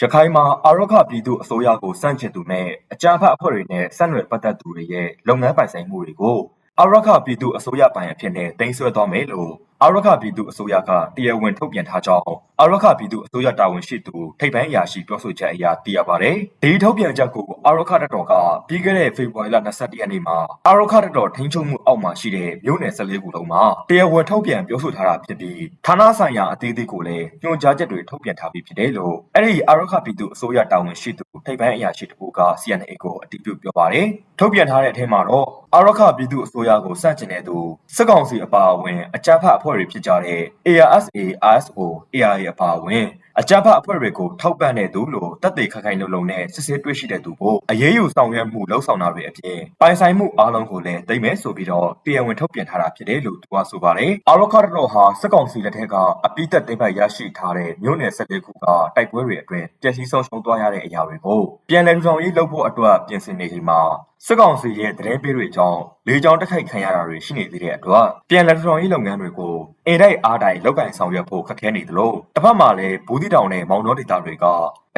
ရခိုင်မှာအာရခပြည်သူအစိုးရကိုစန့်ကျင်သူနဲ့အကြမ်းဖက်အဖွဲ့တွေနဲ့ဆက်နွယ်ပတ်သက်သူတွေရဲ့လုပ်ငန်းပိုင်ဆိုင်မှုတွေကိုအာရခပြည်သူအစိုးရပိုင်အဖြစ်နဲ့တင်ဆွဲသွားမယ်လို့အာရခပြည်သူအစိုးရကတရားဝင်ထုတ်ပြန်ထားကြောင်းအာရခပြည်သူအစိုးရတာဝန်ရှိသူထိပ်ပိုင်းအရာရှိပြောဆိုချက်အရသိရပါတယ်။ဒီထုတ်ပြန်ချက်ကိုအာရခတပ်တော်ကပြီးခဲ့တဲ့ဖေဖော်ဝါရီလ22ရက်နေ့မှာအာရခတပ်တော်ထိန်းချုပ်မှုအောက်မှာရှိတဲ့မြို့နယ်14ခုလုံးမှာတရားဝင်ထုတ်ပြန်ပြောဆိုထားတာဖြစ်ပြီးဌာနဆိုင်ရာအသေးသေးကိုလည်းညွှန်ကြားချက်တွေထုတ်ပြန်ထားပြီးဖြစ်တယ်လို့အဲ့ဒီအာရခပြည်သူအစိုးရတာဝန်ရှိသူထိပ်ပိုင်းအရာရှိတဦးက CNA ကိုအတည်ပြုပြောပါတယ်။ထုတ်ပြန်ထားတဲ့အထက်မှာတော့အာရခပြည်သူအစိုးရကိုစန့်ကျင်တဲ့သူစစ်ကောင်စီအပါအဝင်အကြမ်းဖက်အဖွဲ့တွေဖြစ်ကြတဲ့ ARSA, RSO, ARA အပါအဝင်အကြမ်းဖက်အဖွဲ့တွေကိုထောက်ပံ့တဲ့သူလို့တပ်တွေခိုင်ခိုင်လုံလုံနဲ့စစ်ဆေးတွေ့ရှိတဲ့သူကိုအရေးယူဆောင်ရွက်မှုလှုပ်ဆောင်တာတွေအပြင်ပိုင်ဆိုင်မှုအားလုံးကိုလည်းသိမ်းမယ်ဆိုပြီးတော့တရားဝင်ထုတ်ပြန်ထားတာဖြစ်တယ်လို့သူကဆိုပါတယ်။အာရခတော်ဟာစစ်ကောင်စီလက်ထက်ကအပိသက်သိမ်းပိုက်ရရှိထားတဲ့မြို့နယ်၁၄ခုကတိုက်ပွဲတွေအတွင်းပျက်စီးဆုံးရှုံးသွားရတဲ့အရာတွေကိုပြန်လည်ထူထောင်ရေးလုပ်ဖို့အတွက်ပြင်ဆင်နေချိန်မှာ စစ်ကောင်စီရဲ့တရင်ပေးတွေကြောင့်လေကြောင်းတိုက်ခိုက်ခံရတာတွေရှိနေသေးတဲ့အတွက်ပြန်လည်ထူထောင်ရေးလုပ်ငန်းတွေကိုအင်တိုက်အားတိုက်လုပ်ကင်ဆောင်ရွက်ဖို့ခက်ခဲနေသလိုတစ်ဖက်မှာလည်းဘူးတီတောင်နဲ့မောင်နှောဒေသတွေက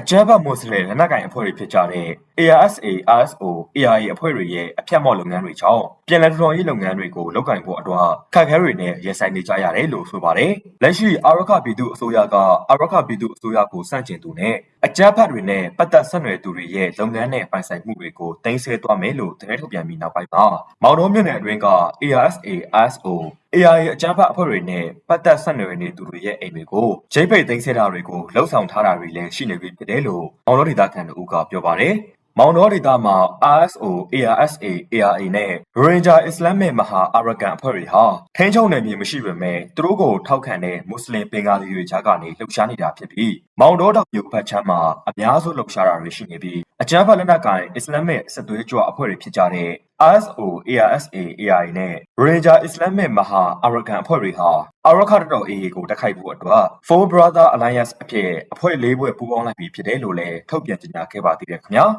အကြမ်းဖက်မွတ်စလင်လက်နက်ကိုင်အဖွဲ့တွေဖြစ်ကြတဲ့ ARSA, RSO, ARA အဖွဲ့တွေရဲ့အပြတ်မော့လုပ်ငန်းတွေကြောင့်ပြန်လည်ထူထောင်ရေးလုပ်ငန်းတွေကိုလုပ်ကင်ဖို့အတွက်ခက်ခဲတွေနဲ့ရင်ဆိုင်နေကြရတယ်လို့ဆိုပါတယ်။လက်ရှိအာရခပြည်သူအစိုးရကအာရခပြည်သူအစိုးရကိုစန့်ကျင်သူနဲ့အ ကြမ်းဖက်တွေနဲ့ပတ်သက်ဆက်နွယ်သူတွေရဲ့လုပ်ငန်းနဲ့ပိုင်ဆိုင်မှုတွေကိုတင်ဆက်သွားမယ်လို့သတင်းထုတ်ပြန်ပြီးနောက်ပိုင်းမှာမောင်တော်မြို့နယ်အတွင်းက ARSA, RSO, ARA အကြမ်းဖက်အဖွဲ့တွေနဲ့ပတ်သက်ဆက်နွယ်နေသူတွေရဲ့အိမ်တွေကိုဂျိတ်ဖိတ်သိမ်းဆဲတာတွေကိုလှုပ်ဆောင်ထားတာတွေလည်းရှိနေပြီဖြစ်တယ်လို့မောင်တော်ဒေသခံတို့ကပြောပါတယ်။ မောင်တော်ဒေသမှာ RSO, ARSA, ARA နဲ့ Ranger Islamic မဟာအာရကန်အဖွဲ့တွေဟာထိန်းချုပ်နယ်မြေမရှိပေမဲ့သူတို့ကိုထောက်ခံတဲ့မွတ်စလင်ပင်ဂါလီတွေကြားကနေလှုပ်ရှားနေတာဖြစ်ပြီးမောင်တော်တောင်မြို့ဖက်ချမ်းမှာအများစုလှုပ်ရှားတာတွေရှိနေပြီးအကြမ်းဖက်လက်နက်ကိုင် Islamic စစ်သွေးကြွအဖွဲ့တွေဖြစ်ကြတဲ့ RSO, ARSA, ARA နဲ့ Ranger Islamic မဟာအာရကန်အဖွဲ့တွေဟာအာရခတ်တော် AA ကိုတိုက်ခိုက်ဖို့အတွက် Four Brother Alliance အဖြစ်အဖွဲ့လေးဖွဲ့ပူးပေါင်းလိုက်ပြီးဖြစ်တယ်လို့လည်းထုတ်ပြန်ကြေညာခဲ့ပါသေးတယ်ခင်ဗျာ။